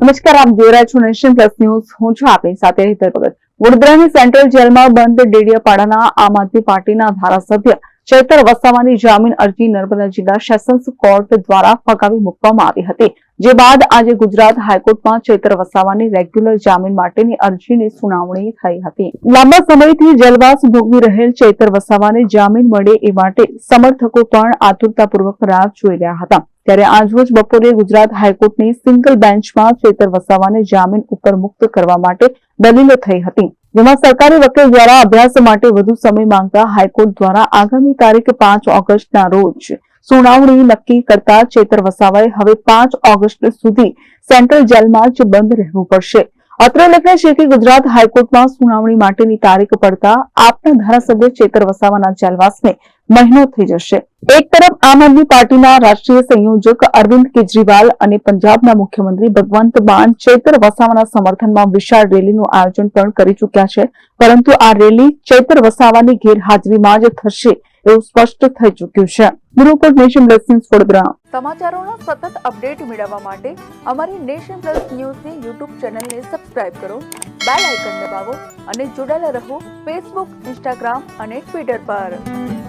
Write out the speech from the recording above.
નમસ્કાર, આપ જોઈ રહ્યા છો નેશન પ્લસ ન્યૂઝ. હું છું આપની સાથે હેતલ ભગત. વડોદરાની સેન્ટ્રલ જેલમાં બંધ ડેડિયાપાડાના આમ આદમી પાર્ટીના ધારાસભ્ય ચૈતર વસાવાની જામીન અરજી નર્મદા જિલ્લા સેશન્સ કોર્ટ દ્વારા ફગાવી મૂકવામાં આવી હતી. જે બાદ આજે ગુજરાત હાઈકોર્ટમાં ચૈતર વસાવાની રેગ્યુલર જામીન માટેની અરજીની સુનાવણી થઈ હતી. લાંબા સમયથી જેલવાસ ભોગવી રહેલ ચૈતર વસાવાને જામીન મળે એ માટે સમર્થકો પણ આતુરતાપૂર્વક રાહ જોઈ રહ્યા હતા. ત્યારે આજરોજ બપોરે ગુજરાત હાઈકોર્ટની સિંગલ બેન્ચમાં ચેતર વસાવાને જામીન ઉપર મુક્ત કરવા માટે દલીલો થઈ હતી. જેમાં સરકારી વકીલ દ્વારા અભ્યાસ માટે વધુ સમય માંગતા હાઈકોર્ટ દ્વારા આગામી તારીખ પાંચ ઓગસ્ટના રોજ સુનાવણી નક્કી કરતા ચેતર વસાવાએ હવે પાંચ ઓગસ્ટ સુધી સેન્ટ્રલ જેલમાં જ બંધ રહેવું પડશે. અત્રે ઉલ્લેખનીય છે કે ગુજરાત હાઈકોર્ટમાં સુનાવણી માટેની તારીખ પડતા આપના ધારાસભ્ય ચેતર વસાવાના જેલવાસને મહિનો થઈ જશે. એક તરફ આમ આદમી પાર્ટીના રાષ્ટ્રીય સંયોજક અરવિંદ કેજરીવાલ અને પંજાબના મુખ્યમંત્રી ભગવંત માન ચૈતર વસાવાના સમર્થનમાં વિશાળ રેલીનું આયોજન પણ કરી ચૂક્યા છે. પરંતુ આ રેલી ચૈતર વસાવાની ગેરહાજરીમાં જ થશે એવું સ્પષ્ટ થઈ ચૂક્યું છે. Bureau nation plus news Vadodara સમાચારોના સતત અપડેટ મેળવવા માટે અમારી નેશન પ્લસ ન્યૂઝની યુટ્યુબ ચેનલને સબસ્ક્રાઇબ કરો, બેલ આઇકન દબાવો અને જોડાયેલા રહો ફેસબુક, ઇન્સ્ટાગ્રામ અને ટ્વિટર પર.